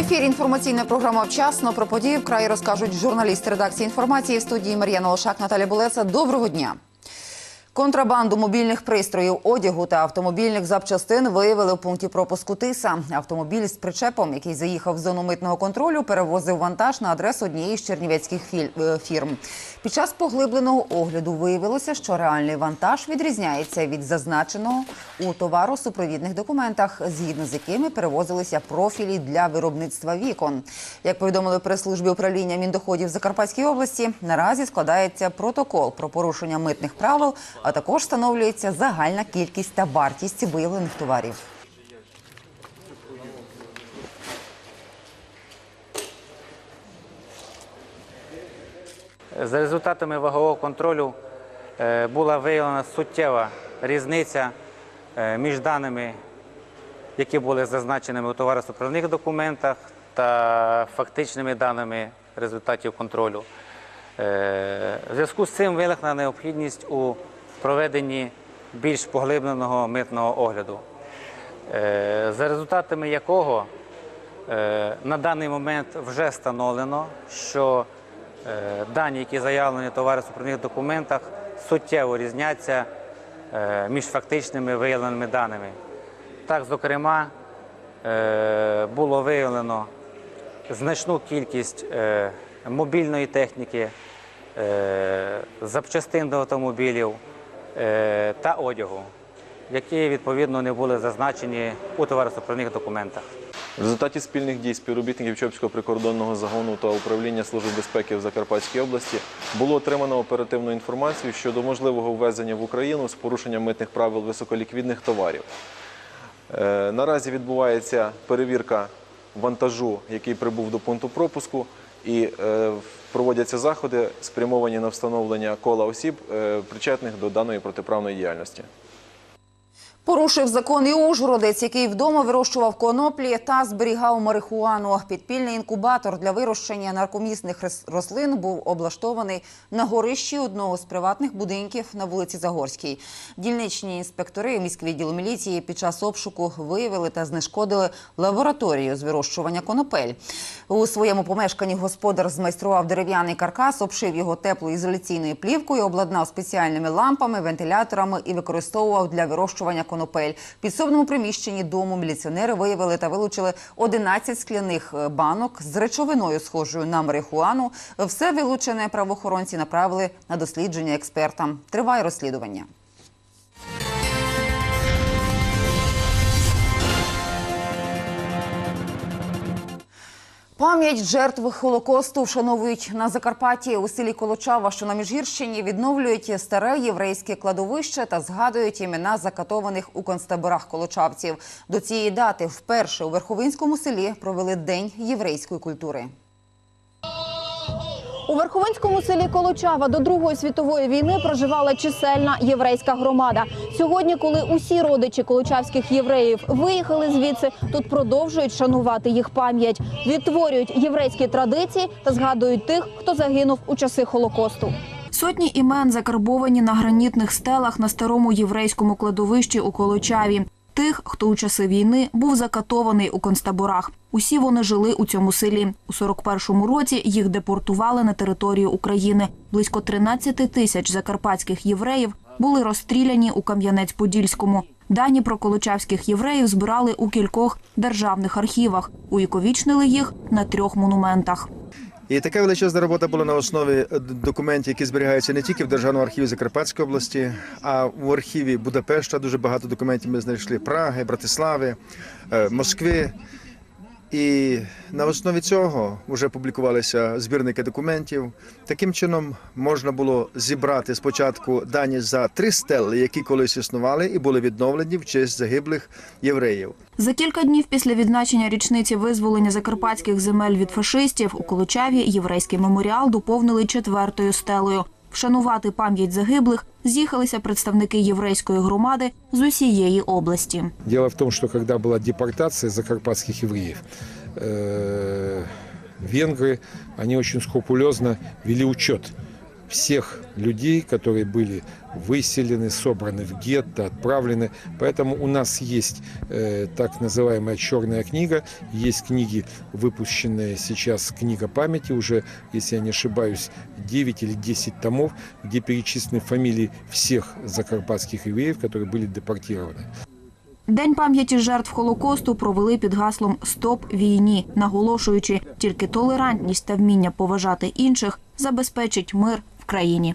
ефірі інформаційна програма вчасно про події в краї розкажуть журналісти редакції інформації в студії Мар'яна Лошак, Наталя Булеса. Доброго дня. Контрабанду мобільних пристроїв, одягу та автомобільних запчастин виявили у пункті пропуску Тиса. Автомобіль з причепом, який заїхав в зону митного контролю, перевозив вантаж на адресу однієї з чернівецьких е, фірм. Під час поглибленого огляду виявилося, що реальний вантаж відрізняється від зазначеного у товаросупровідних документах, згідно з якими перевозилися профілі для виробництва вікон. Як повідомили в прес-службі управління міндоходів Закарпатської області, наразі складається протокол про порушення митних правил, а також встановлюється загальна кількість та вартість виявлених товарів. За результатами вагового контролю е, була виявлена суттєва різниця е, між даними, які були зазначеними у товаросуправних документах, та фактичними даними результатів контролю. Е, В зв'язку з цим виникла необхідність у проведенні більш поглибленого митного огляду, е, за результатами якого Е, На даний момент вже встановлено, що е, дані, які заявлені в товаросупровідних документах, суттєво різняться між фактичними виявленими даними. Так, зокрема, було виявлено значну кількість мобільної техніки, запчастин до автомобілів та одягу, які відповідно не були зазначені у товаросупровідних документах. В результаті спільних дій співробітників Чопського прикордонного загону та управління Служби безпеки в Закарпатській області було отримано оперативну інформацію щодо можливого ввезення в Україну з порушенням митних правил високоліквідних товарів. Е, Наразі відбувається перевірка вантажу, який прибув до пункту пропуску, і е, проводяться заходи, спрямовані на встановлення кола осіб, е, причетних до даної протиправної діяльності. Порушив закон і Ужгородець, який вдома вирощував коноплі та зберігав марихуану. Підпільний інкубатор для вирощення наркомісних рос- рослин був облаштований на горищі одного з приватних будинків на вулиці Загорській. Дільничні інспектори міськвідділу міліції під час обшуку виявили та знешкодили лабораторію з вирощування конопель. У своєму помешканні господар змайстрував дерев'яний каркас, обшив його теплоізоляційною плівкою, обладнав спеціальними лампами, вентиляторами і використовував для вирощування конопель. В підсобному приміщенні дому міліціонери виявили та вилучили 11 скляних е, банок з речовиною, схожою на марихуану. Все вилучене правоохоронці направили на дослідження експертам. Триває розслідування. Пам'ять жертв Холокосту вшановують на Закарпатті у селі Колочава, що на Міжгірщині відновлюють старе єврейське кладовище та згадують імена закатованих у концтаборах колочавців. До цієї дати вперше у Верховинському селі провели День єврейської культури. У Верховинському селі Колочава до Другої світової війни проживала чисельна єврейська громада. Сьогодні, коли усі родичі колочавських євреїв виїхали звідси, тут продовжують шанувати їх пам'ять, відтворюють єврейські традиції та згадують тих, хто загинув у часи Холокосту. Сотні імен закарбовані на гранітних стелах на старому єврейському кладовищі у Колочаві. Тих, хто у часи війни був закатований у концтаборах. Усі вони жили у цьому селі. У 41-му році їх депортували на територію України. Близько 13 тисяч закарпатських євреїв були розстріляні у Кам'янець-Подільському. Дані про колочавських євреїв збирали у кількох державних архівах. Увіковічнили їх на трьох монументах. І така величезна робота була на основі е, документів, які зберігаються не тільки в Державному архіві Закарпатської області, а в архіві Будапешта дуже багато документів ми знайшли Праги, Братислави, е, Москви. І на основі цього вже публікувалися збірники документів. Таким чином можна було зібрати спочатку дані за три стели, які колись існували і були відновлені в честь загиблих євреїв. За кілька днів після відзначення річниці визволення закарпатських земель від фашистів у Колочаві єврейський меморіал доповнили четвертою стелею. Вшанувати пам'ять загиблих з'їхалися представники єврейської громади з усієї області. Дело в том, что когда была депортация закарпатских евреев, э, венгры, они очень скрупулезно вели учет всех людей, которые были выселены, собраны в гетто, отправлены. Поэтому у нас есть э, так называемая черная книга, есть книги, выпущенные сейчас, книга памяти, уже, если я не ошибаюсь, 9 или 10 томов, где перечислены фамилии всех закарпатских евреев, которые были депортированы. День пам'яті жертв Холокосту провели під гаслом Стоп війні, наголошуючи, тільки толерантність та вміння поважати інших забезпечить мир в країні.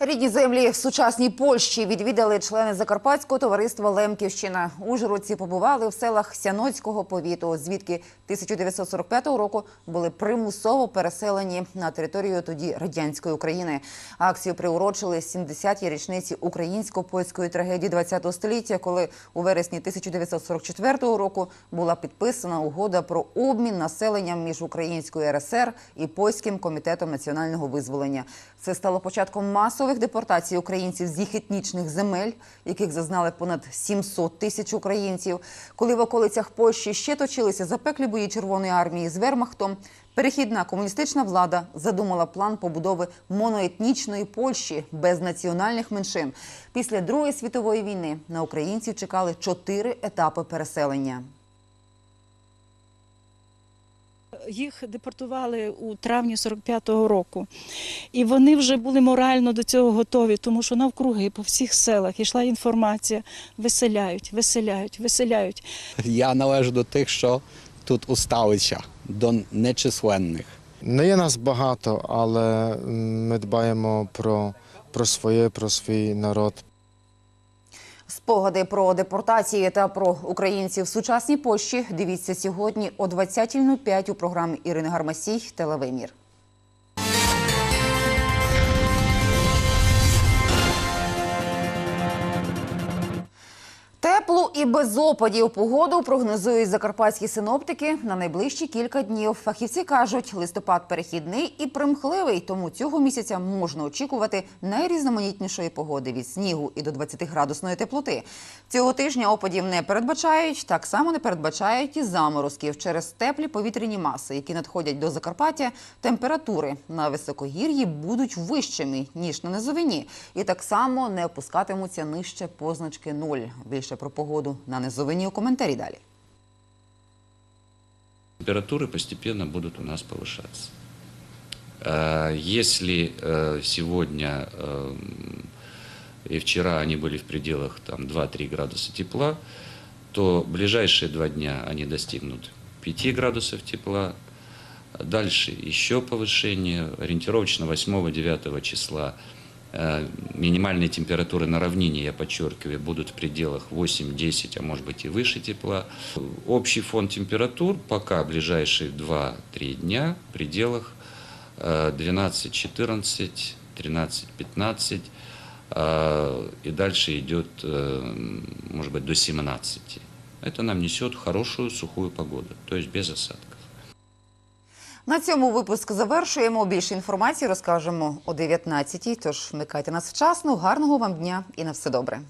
Рідні землі в сучасній Польщі відвідали члени Закарпатського товариства Лемківщина. Ужгородці побували в селах Сяноцького повіту, звідки 1945 року були примусово переселені на територію тоді радянської України. Акцію приурочили 70-й річниці українсько-польської трагедії ХХ століття, коли у вересні 1944 року була підписана угода про обмін населенням між Українською РСР і польським комітетом національного визволення. Це стало початком масових депортацій українців з їх етнічних земель, яких зазнали понад 700 тисяч українців. Коли в околицях Польщі ще точилися запеклі бої Червоної армії з Вермахтом, перехідна комуністична влада задумала план побудови моноетнічної Польщі без національних меншин. Після Другої світової війни на українців чекали чотири етапи переселення. Їх депортували у травні 45-го року. І вони вже були морально до цього готові, тому що навкруги по всіх селах йшла інформація: виселяють, виселяють, виселяють. Я належу до тих, що тут усталися, до нечисленних. Не є нас багато, але ми дбаємо про, про своє, про свій народ. Спогади про депортації та про українців в сучасній Польщі дивіться сьогодні о 20.05 у програмі Ірини Гармасій Телевимір. Теплу і без опадів погоду прогнозують закарпатські синоптики на найближчі кілька днів. Фахівці кажуть, листопад перехідний і примхливий, тому цього місяця можна очікувати найрізноманітнішої погоди від снігу і до 20-градусної теплоти. Цього тижня опадів не передбачають. Так само не передбачають і заморозків через теплі повітряні маси, які надходять до Закарпаття. Температури на високогір'ї будуть вищими ніж на низовині, і так само не опускатимуться нижче позначки нуль. Більше про погоду на низовині у коментарі далі. температуры постепенно будут у нас повышаться. Э, Если э, сегодня э, и вчера они были в пределах там, 2-3 градуса тепла, то ближайшие два дня они достигнут 5 градусов тепла. Дальше еще повышение. Ориентировочно 8-9 числа э, минимальные температуры на равнине, я подчеркиваю, будут в пределах 8-10, а может быть и выше тепла. Общий фон температур пока ближайшие 2-3 дня в пределах э, 12-14, 13-15, э, и дальше идет, э, может быть, до 17. Это нам несет хорошую сухую погоду, то есть без осадков. На цьому випуск завершуємо. Більше інформації розкажемо о 19-й. Тож вмикайте нас вчасно. Гарного вам дня і на все добре.